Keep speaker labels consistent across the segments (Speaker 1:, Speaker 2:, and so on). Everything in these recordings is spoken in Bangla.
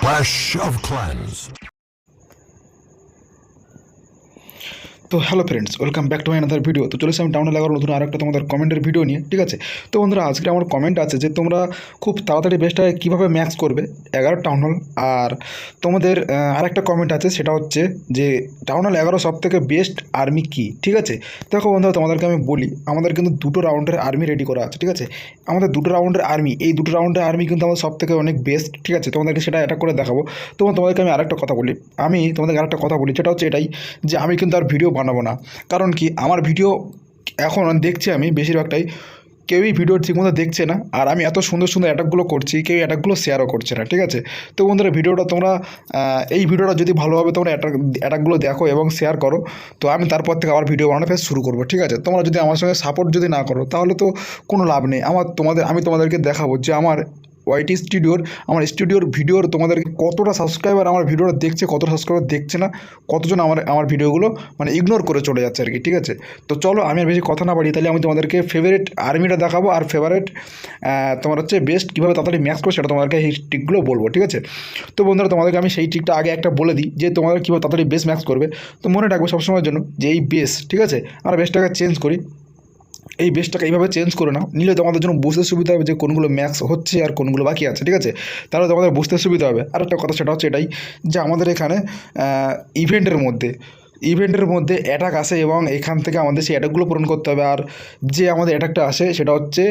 Speaker 1: Flash of Clans.
Speaker 2: তো hello friends welcome back to my another video তো চলেছি আমি টাউনে লাগার নতুন আরেকটা তোমাদের কমেন্টের ভিডিও নিয়ে, ঠিক আছে? তো বন্ধুরা, আজকে আমার কমেন্ট আছে যে তোমরা খুব তাড়াতাড়ি বেস্টটা কীভাবে ম্যাক্স করবে? এগারো টাউন হল আর তোমাদের আরেকটা কমেন্ট আছে, সেটা হচ্ছে যে টাউন হল এগারো সব থেকে বেস্ট আর্মি কী, ঠিক আছে? দেখো বন্ধুরা, তোমাদেরকে আমি বলি, আমাদের কিন্তু দুটো রাউন্ডের আর্মি রেডি করা আছে, ঠিক আছে? আমাদের দুটো রাউন্ডের আর্মি এই দুটো রাউন্ডের আর্মি কিন্তু আমাদের সব থেকে অনেক বেস্ট ঠিক আছে? তোমাদেরকে সেটা এটা করে দেখাবো। তোমাদেরকে আমি আরেকটা কথা বলি, আমি তোমাদেরকে আরেকটা কথা বলি, সেটা হচ্ছে এটাই যে আমি কিন্তু আর ভিডিও বানাবো না। কারণ কি, আমার ভিডিও এখন দেখছি আমি বেশিরভাগটাই কেউই ভিডিও ঠিকমতো দেখছে না। আর আমি এত সুন্দর সুন্দর অ্যাটাকগুলো করছি, কেউ অ্যাটাকগুলো শেয়ারও করছে না, ঠিক আছে? তো বন্ধুরা, ভিডিওটা তোমরা এই ভিডিওটা যদি ভালোভাবে তোমরা অ্যাটাক অ্যাটাকগুলো দেখো এবং শেয়ার করো, তো আমি তারপর থেকে আবার ভিডিও বানানো ফের শুরু করব, ঠিক আছে? তোমরা যদি আমার সঙ্গে সাপোর্ট যদি না করো, তাহলে তো কোনো লাভ নেই। আমার তোমাদের, আমি তোমাদেরকে দেখাবো যে আমার ওয়াইটি স্টুডিওর আমার স্টুডিওর ভিডিওর তোমাদের কতটা সাবস্ক্রাইবার আমার ভিডিওটা দেখছে, কতটা সাবস্ক্রাইবার দেখছে না, কতজন আমার আমার ভিডিওগুলো মানে ইগনোর করে চলে যাচ্ছে আর কি ঠিক আছে? তো চলো আমি আর বেশি কথা না বাড়ি তাহলে আমি তোমাদেরকে ফেভারিট আর্মিটা দেখাবো আর ফেভারিট তোমার হচ্ছে বেস্ট কীভাবে তাড়াতাড়ি ম্যাক্স করো সেটা তোমাদেরকে এই ট্রিকগুলো বলব, ঠিক আছে? তো বন্ধুরা তোমাদেরকে আমি সেই ট্রিকটা আগে একটা বলে দিই যে তোমাদের কীভাবে তাড়াতাড়ি বেস্ট ম্যাক্স করবে। তো মনে রাখবে সবসময়ের জন্য যে এই বেস ঠিক আছে? আমরা বেসটাকে চেঞ্জ করি। এই বেসটাকে এইভাবে চেঞ্জ করে নাও। নিলে তোমাদের জন্য বুঝতে সুবিধা হবে যে কোনগুলো ম্যাক্স হচ্ছে আর কোনগুলো বাকি আছে, ঠিক আছে? তাহলে তোমাদের বুঝতে সুবিধা হবে। আর একটা কথা সেটা হচ্ছে এটাই যে আমাদের এখানে ইভেন্টের মধ্যে ইভেন্টের মধ্যে অ্যাটাক আসে এবং এখান থেকে আমাদের সেই অ্যাটাকগুলো পূরণ করতে হবে। আর যে আমাদের অ্যাটাকটা আসে, সেটা হচ্ছে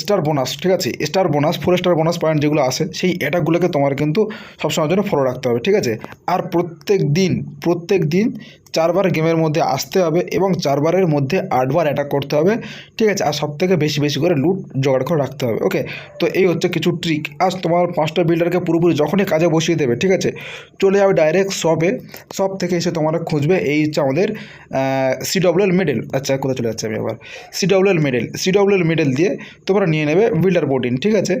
Speaker 2: স্টার বোনাস ঠিক আছে? Star bonus four star bonus point যেগুলো আসে, সেই অ্যাটাকগুলোকে তোমার কিন্তু সবসময়ের জন্য ফলো রাখতে হবে, ঠিক আছে? আর প্রত্যেক দিন প্রত্যেক দিন চারবার গেমের মধ্যে আসতে হবে এবং চারবারের মধ্যে আটবার অ্যাটাক করতে হবে, ঠিক আছে? আর সব থেকে বেশি বেশি করে লুট জোগাড় করে রাখতে হবে ওকে তো এই হচ্ছে কিছু ট্রিক আজ তোমার পাঁচটা বিল্ডারকে পুরোপুরি যখনই কাজে বসিয়ে দেবে, ঠিক আছে? চলে যাবে ডাইরেক্ট শপে শপ থেকে এসে তোমরা খুঁজবে এই হচ্ছে আমাদের সিডব্লিউএল মেডেল আচ্ছা কোথায় চলে যাচ্ছে আমি আবার? সিডব্লিউএল মেডেল সিডব্লিউএল মেডেল দিয়ে তোমরা নিয়ে নেবে বিল্ডার প্রোটিন ঠিক আছে?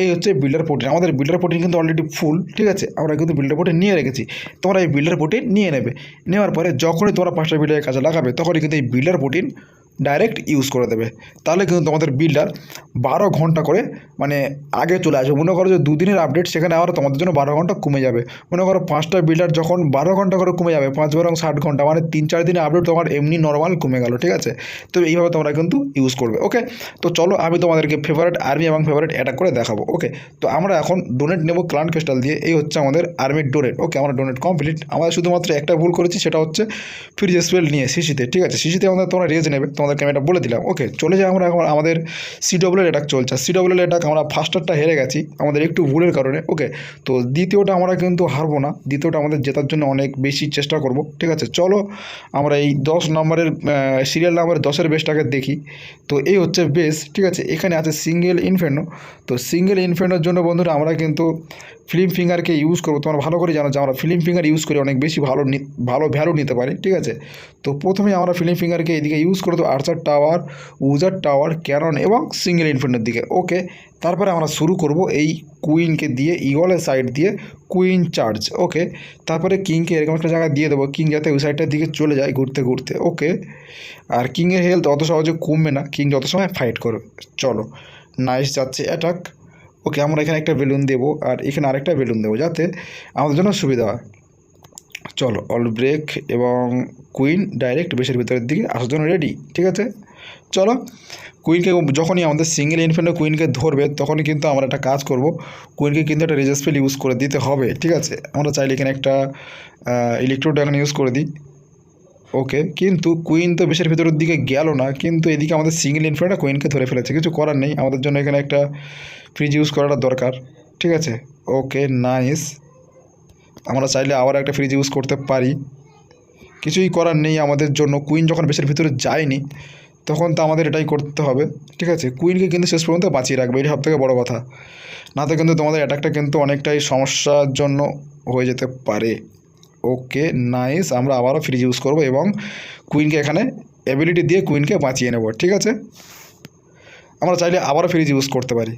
Speaker 2: এই হচ্ছে বিল্ডার প্রোটিন আমাদের বিল্ডার প্রোটিন কিন্তু অলরেডি ফুল ঠিক আছে? আমরা কিন্তু বিল্ডার প্রোটিন নিয়ে রেখেছি। তোমরা এই বিল্ডার প্রোটিন নিয়ে নেবে। নেওয়ার পরে যখনই তোমরা পাঁচটা বিল্ডারের কাজে লাগাবে, তখনই কিন্তু এই বিল্ডার প্রোটিন ডাইরেক্ট ইউজ করে দেবে। তাহলে কিন্তু তোমাদের বিল্ডার বারো ঘণ্টা করে মানে আগে চলে আসবে। মনে করো যে দুদিনের আপডেট সেখানে আবার তোমাদের জন্য বারো ঘণ্টা কমে যাবে। মনে করো পাঁচটা বিল্ডার যখন বারো ঘণ্টা করে কমে যাবে, পাঁচ বারো ষাট ঘণ্টা মানে তিন চার দিনের আপডেট তোমার এমনি নর্মাল কমে গেল, ঠিক আছে? তো এইভাবে তোমরা কিন্তু ইউজ করবে ওকে তো চলো আমি তোমাদেরকে ফেভারিট আর্মি এবং ফেভারিট অ্যাটাক করে দেখাবো ওকে তো আমরা এখন ডোনেট নেব ক্লান ক্রিস্টাল দিয়ে। এই হচ্ছে আমাদের আর্মির ডোনেট ওকে আমরা ডোনেট কমপ্লিট আমরা শুধুমাত্র একটা ভুল করেছি, সেটা হচ্ছে ফ্রিজ স্পেল নিয়ে শিশিতে ঠিক আছে? সিসিতে আমাদের তোমরা রেজ নেবে। তোমাদেরকে আমি এটা বলে দিলাম। ওকে চলে যাই আমরা এখন আমাদের সিডব্লিউএল অ্যাটাক চলছে। সিডব্লিউএল অ্যাটাক আমরা ফার্স্টারটা হেরে গেছি, আমাদের একটু ভুলের কারণে। ওকে তো দ্বিতীয়টা আমরা কিন্তু হারবো না। দ্বিতীয়টা আমাদের জেতার জন্য অনেক বেশি চেষ্টা করব। ঠিক আছে, চলো আমরা এই দশ নম্বরের সিরিয়াল নাম্বার দশের বেসটাকে দেখি। তো এই হচ্ছে বেস ঠিক আছে, এখানে আছে সিঙ্গেল ইনফেনো তো সিঙ্গেল ইনফেনোর জন্য বন্ধুরা আমরা কিন্তু ফিল্ম ফিঙ্গারকে ইউজ করব। তোমরা ভালো করে জানো যে আমরা ফিল্ম ফিঙ্গার ইউজ করে, অনেক বেশি ভালো ভালো ভ্যালু নিতে পারি। ঠিক আছে, তো প্রথমে আমরা ফিল্ম ফিঙ্গারকে এদিকে ইউজ করব archer tower, wizard tower cannon এবং সিঙ্গেল ইনফেন্টের দিকে। ওকে, তারপরে আমরা শুরু করব এই কুইনকে দিয়ে, ইগলের সাইড দিয়ে, কুইন চার্জ ওকে, তারপরে কিংকে এরকম একটা জায়গায় দিয়ে দেবো। কিং যাতে ওই সাইডটার দিকে চলে যায় ঘুরতে ঘুরতে। ওকে, আর কিংয়ের হেলথ অত সহজে কমবে না। কিং যত সময় ফাইট করবে। চলো নাইস যাচ্ছে অ্যাটাক ওকে, আমরা এখানে একটা বেলুন দেবো, আর এখানে আরেকটা বেলুন দেবো যাতে আমাদের জন্য সুবিধা হয়। চলো অল ব্রেক এবং কুইন ডাইরেক্ট বেশের ভিতরের দিকে আসার জন্য রেডি ঠিক আছে? চলো কুইনকে যখনই আমাদের সিঙ্গেল ইনফেন্টে কুইনকে ধরবে, তখনই কিন্তু আমরা একটা কাজ করব। কুইনকে কিন্তু একটা রেজাস্পেল ইউজ করে দিতে হবে, ঠিক আছে? আমরা চাইলে এখানে একটা ইলেকট্রো ড্রাগন ইউজ করে দিই। ওকে কিন্তু কুইন তো বেশের ভিতরের দিকে গেল না, কিন্তু এদিকে আমাদের সিঙ্গেল ইনফ্রেন্টটা কুইনকে ধরে ফেলেছে, কিছু করার নেই। আমাদের জন্য এখানে একটা ফ্রিজ ইউজ করাটা দরকার, ঠিক আছে? ওকে নাইস আমরা চাইলে আবার একটা ফ্রিজ ইউজ করতে পারি। কিছুই করার নেই আমাদের জন্য। কুইন যখন বেশের ভিতরে যায়নি, তখন তো আমাদের এটাই করতে হবে। ঠিক আছে? কুইনকে কিন্তু শেষ পর্যন্ত বাঁচিয়ে রাখবে এটা সবথেকে বড় কথা। না তো কিন্তু তোমাদের অ্যাটাকটা কিন্তু অনেকটাই সমস্যার জন্য হয়ে যেতে পারে। ওকে নাইস আমরা আবারও ফ্রিজ ইউজ করব এবং কুইনকে এখানে অ্যাবিলিটি দিয়ে কুইনকে বাঁচিয়ে নেব। ঠিক আছে? আমরা চাইলে আবারও ফ্রিজ ইউজ করতে পারি।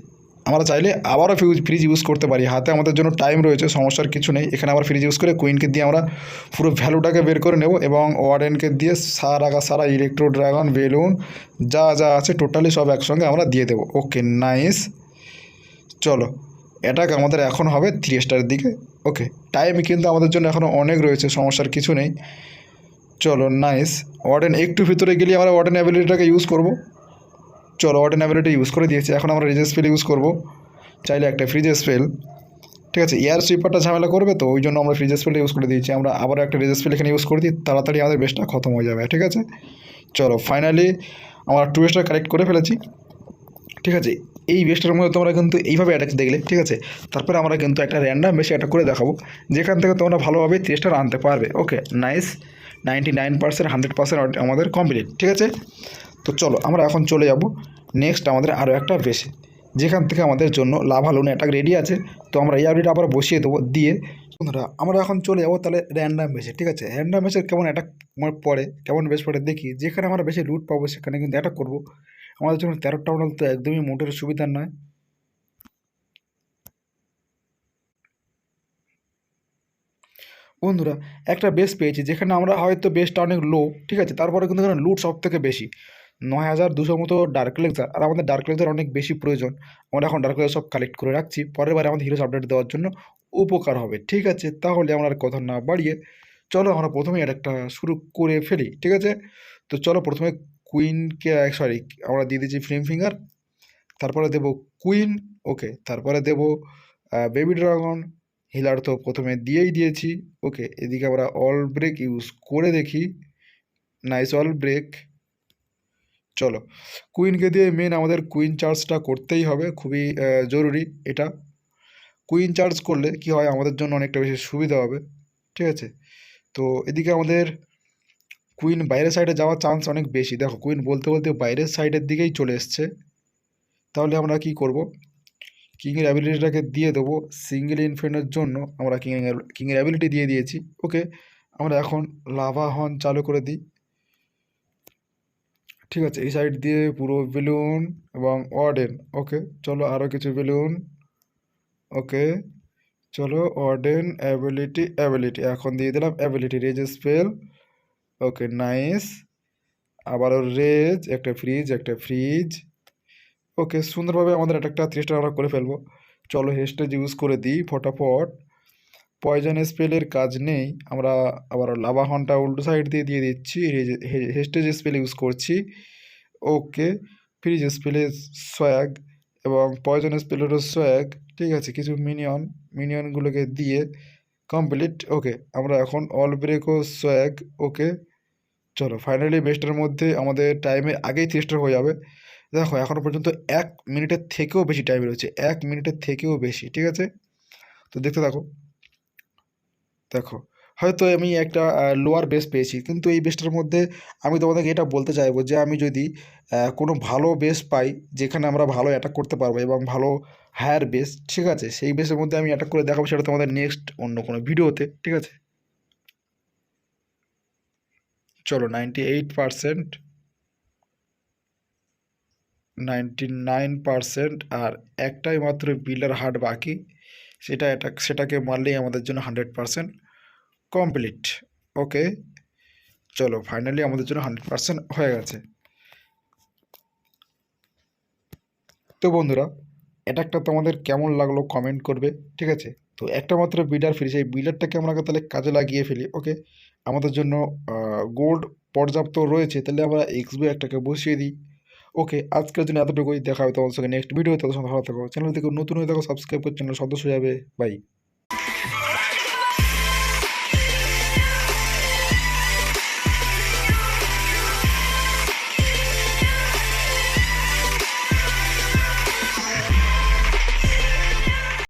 Speaker 2: আমরা চাইলে আবারও ফ্রিজ ফ্রিজ ইউজ করতে পারি। হাতে আমাদের জন্য টাইম রয়েছে, সমস্যার কিছু নেই। এখানে আবার ফ্রিজ ইউজ করে কুইনকে দিয়ে আমরা পুরো ভ্যালুটাকে বের করে নেব এবং ওয়ার্ডেনকে দিয়ে সারা সারা ইলেকট্রো ড্রাগন বেলুন যা যা আছে টোটালি সব একসঙ্গে আমরা দিয়ে দেবো। ওকে নাইস চলো অ্যাটাক আমাদের এখন হবে থ্রি স্টারের দিকে। ওকে টাইম কিন্তু আমাদের জন্য এখনও অনেক রয়েছে, সমস্যার কিছু নেই। চলো নাইস ওয়ার্ডেন একটু ভিতরে গেলে আমরা ওয়ার্ডেন অ্যাবিলিটিটাকে ইউজ করব। চলো ওয়ার্ডেন অ্যাবিলিটি ইউজ করে দিয়েছি। এখন আমরা রেজেস স্পেল ইউজ করব। চাইলে একটা ফ্রিজ স্পেল ঠিক আছে এয়ার সুইপারটা ঝামেলা করবে তো, ওই জন্য আমরা ফ্রিজ স্পেলটা ইউজ করে দিয়েছি। আমরা আবার একটা রেজেস স্পেল এখানে ইউজ করে দিই, তাড়াতাড়ি আমাদের বেসটা খতম হয়ে যাবে। ঠিক আছে? চলো ফাইনালি আমরা টু স্টার কালেক্ট করে ফেলেছি। ঠিক আছে, এই বেসটার মধ্যে তোমরা কিন্তু এইভাবে অ্যাটাক দেখলে, ঠিক আছে? তারপরে আমরা কিন্তু একটা র্যান্ডাম বেশি অ্যাটাক করে দেখাবো। যেখান থেকে তোমরা ভালোভাবে স্টার আনতে পারবে। Okay nice ninety nine percent hundred percent আমাদের কমপ্লিট ঠিক আছে? চলো, আমরা এখন চলে যাব। নেক্সট আমাদের আরও একটা বেশি যেখান থেকে আমাদের জন্য লাভা লোন অ্যাটাক রেডি আছে। তো আমরা এই আপডেট আবার বসিয়ে দেবো দিয়ে। বন্ধুরা, আমরা এখন চলে যাব তাহলে র্যান্ডাম বেসে ঠিক আছে? র্যান্ডাম বেসের কেমন অ্যাটাক পড়ে, কেমন বেশ পড়ে দেখি। যেখানে আমরা বেশি লুট পাবো, সেখানে কিন্তু অ্যাটাক করব। আমাদের জন্য তেরো টাউনাল তো একদমই মোটের সুবিধার নয়। বন্ধুরা, একটা বেস পেয়েছি, যেখানে আমরা হয়তো বেসটা অনেক লো ঠিক আছে? তারপরে কিন্তু এখানে লুট সব থেকে বেশি। নয় হাজার দুশোর মতো ডার্ক লেকচার আর আমাদের ডার্ক লেকচার অনেক বেশি প্রয়োজন। আমরা এখন ডার্ক সব কালেক্ট করে রাখছি। পরের বারে আমাদের হিরোস আপডেট দেওয়ার জন্য উপকার হবে, ঠিক আছে? তাহলে আমরা আর কথা না বাড়িয়ে চলো আমরা প্রথমেই একটা শুরু করে ফেলি, ঠিক আছে? তো চলো প্রথমে কুইনকে সরি আমরা দিয়ে দিচ্ছি ফ্রেম ফিঙ্গার তারপরে দেবো কুইন ওকে তারপরে দেবো বেবি ড্রাগন হিলার তো প্রথমে দিয়েই দিয়েছি ওকে এদিকে আমরা অল ব্রেক ইউজ করে দেখি। নাইস অল ব্রেক চলো। কুইনকে দিয়ে মেন আমাদের কুইন চার্জটা করতেই হবে, খুবই জরুরি এটা। কুইন চার্জ করলে কি হয়, আমাদের জন্য অনেকটা বেশি সুবিধা হবে, ঠিক আছে? তো এদিকে আমাদের কুইন বাইরের সাইডে যাওয়ার চান্স অনেক বেশি। দেখো কুইন বলতে বলতে বাইরের সাইডের দিকেই চলে এসছে। তাহলে আমরা কি করব? কিংয়ের অ্যাবিলিটিটাকে দিয়ে দেবো সিঙ্গেল ইনফেন্টের জন্য। আমরা কিং কিংয়ের অ্যাবিলিটি দিয়ে দিয়েছি। ওকে আমরা এখন লাভা হর্ন চালু করে দিই। ঠিক আছে, এই সাইড দিয়ে পুরো বেলুন এবং ওয়ার্ডেন ওকে চলো আরও কিছু বেলুন ওকে চলো ওয়ার্ডেন অ্যাবিলিটি অ্যাবিলিটি এখন দিয়ে দিলাম ability rage spell okay nice আবারও রেজ একটা ফ্রিজ একটা ফ্রিজ ওকে সুন্দরভাবে আমাদের একটা ত্রিশটা আমরা করে ফেলব। চলো হেস্টেজ ইউজ করে দিই, ফটাফট। পয়জন স্পেলের কাজ নেই। আমরা আবার লাভা হনটা উল্টো সাইড দিয়ে দিয়ে দিচ্ছি। হেস্টেজ স্পেল ইউজ করছি। ওকে ফ্রিজ স্পেলের সোয়াগ এবং পয়জন স্পেলেরও সোয়াগ ঠিক আছে, কিছু মিনিয়ন মিনিয়নগুলোকে দিয়ে কমপ্লিট ওকে আমরা এখন অল ব্রেকও সোয়াগ ওকে চলো ফাইনালি বেস্টের মধ্যে আমাদের টাইমের আগেই চেষ্টা হয়ে যাবে। দেখো এখনও পর্যন্ত এক মিনিটের থেকেও বেশি টাইম রয়েছে। এক মিনিটের থেকেও বেশি, ঠিক আছে? তো দেখতে থাকো। দেখো, হয়তো আমি একটা লোয়ার বেস পেয়েছি, কিন্তু এই বেসটার মধ্যে আমি তোমাদেরকে এটা বলতে চাইব যে আমি যদি কোনো ভালো বেস পাই, যেখানে আমরা ভালো অ্যাটাক করতে পারব এবং ভালো হায়ার বেস ঠিক আছে? সেই বেসের মধ্যে আমি অ্যাটাক করে দেখাবো, সেটা তোমাদের নেক্সট অন্য কোনো ভিডিওতে ঠিক আছে? চলো ninety eight percent ninety nine percent আর একটাই মাত্র বিল্ডার হার্ট বাকি, সেটা এটা সেটাকে মারলেই আমাদের জন্য হান্ড্রেড পারসেন্ট কমপ্লিট ওকে চলো ফাইনালি আমাদের জন্য হান্ড্রেড পারসেন্ট হয়ে গেছে। তো বন্ধুরা অ্যাটাকটা তোমাদের কেমন লাগল কমেন্ট করবে, ঠিক আছে? তো একটা মাত্র বিডার ফ্রি সেই বিডারটাকে আমরা তাহলে কাজে লাগিয়ে ফেলি ওকে আমাদের জন্য গোল্ড পর্যাপ্ত রয়েছে, তাহলে আমরা এক্সবি একটাকে বসিয়ে দিই ওকে আজকের জন্য এতটুকুই, দেখা হবে তোমার সঙ্গে নেক্সট ভিডিও তাদের সঙ্গে ভালো থাকো চ্যানেল থেকে নতুন হয়ে থাকো সাবস্ক্রাইব করে চ্যানেল সদস্য যাবে বাই